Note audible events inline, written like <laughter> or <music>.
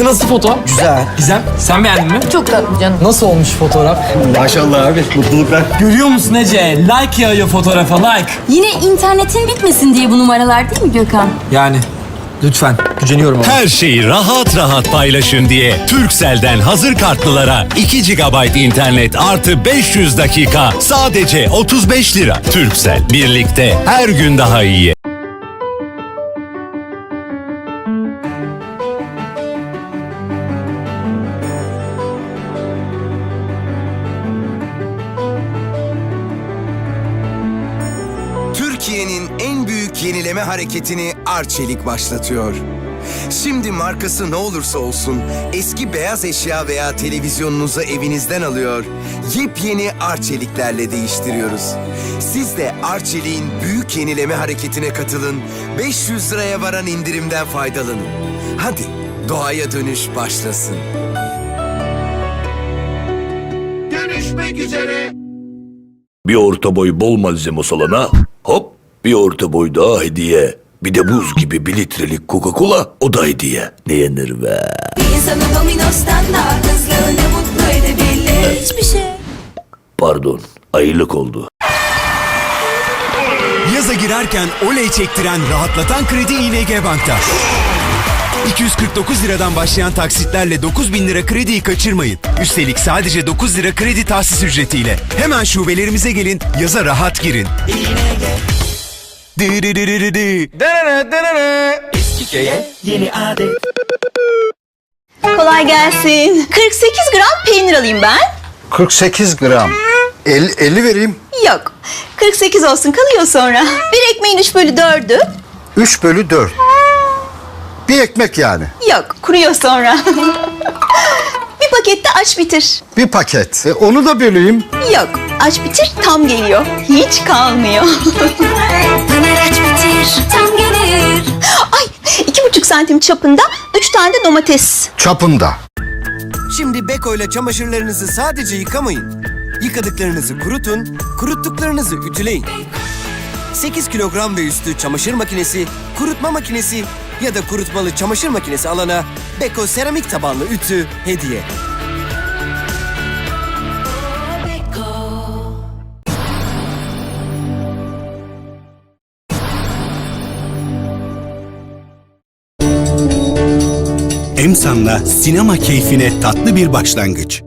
Kanka nasıl foto? Güzel. Gizem sen beğendin mi? Çok tatlı canım. Nasıl olmuş fotoğraf? Maşallah abi. Mutluluklar. Görüyor musun Ece? Like yağıyor fotoğrafa like. Yine internetin bitmesin diye bu numaralar değil mi Gökhan? Yani lütfen güceniyorum ama. Her şeyi rahat rahat paylaşın diye Turkcell'den hazır kartlılara 2 GB internet artı 500 dakika sadece 35 lira. Turkcell birlikte her gün daha iyi. Türkiye'nin en büyük yenileme hareketini Arçelik başlatıyor. Şimdi markası ne olursa olsun eski beyaz eşya veya televizyonunuzu evinizden alıyor, yepyeni Arçeliklerle değiştiriyoruz. Siz de Arçelik'in büyük yenileme hareketine katılın, 500 liraya varan indirimden faydalanın. Hadi doğaya dönüş başlasın. Bir orta boy bol malzeme salana, bir orta boy daha hediye. Bir de buz gibi bir litrelik Coca-Cola o da hediye. Ne yenir be? İnsanı Domino's'tan daha hızlı ne mutlu edebilir Hiçbir şey Pardon, ayılık oldu. Yaza girerken oley çektiren, rahatlatan kredi ING Bank'ta. 249 liradan başlayan taksitlerle 9000 lira krediyi kaçırmayın. Üstelik sadece 9 lira kredi tahsis ücretiyle. Hemen şubelerimize gelin, yaza rahat girin. Dırırırırırı. Kolay gelsin. 48 gram peynir alayım ben. 48 gram. 50, 50 vereyim. Yok. 48 olsun kalıyor sonra. Bir ekmeğin 3 bölü 4'ü. 3 bölü 4. Bir ekmek yani. Yok kuruyor sonra. bir pakette aç bitir. Bir paket. E, onu da böleyim. Yok aç bitir tam geliyor. Hiç kalmıyor. <laughs> santim çapında 3 tane de domates. Çapında. Şimdi Beko ile çamaşırlarınızı sadece yıkamayın. Yıkadıklarınızı kurutun, kuruttuklarınızı ütüleyin. 8 kilogram ve üstü çamaşır makinesi, kurutma makinesi ya da kurutmalı çamaşır makinesi alana Beko seramik tabanlı ütü hediye. Emsan'la sinema keyfine tatlı bir başlangıç.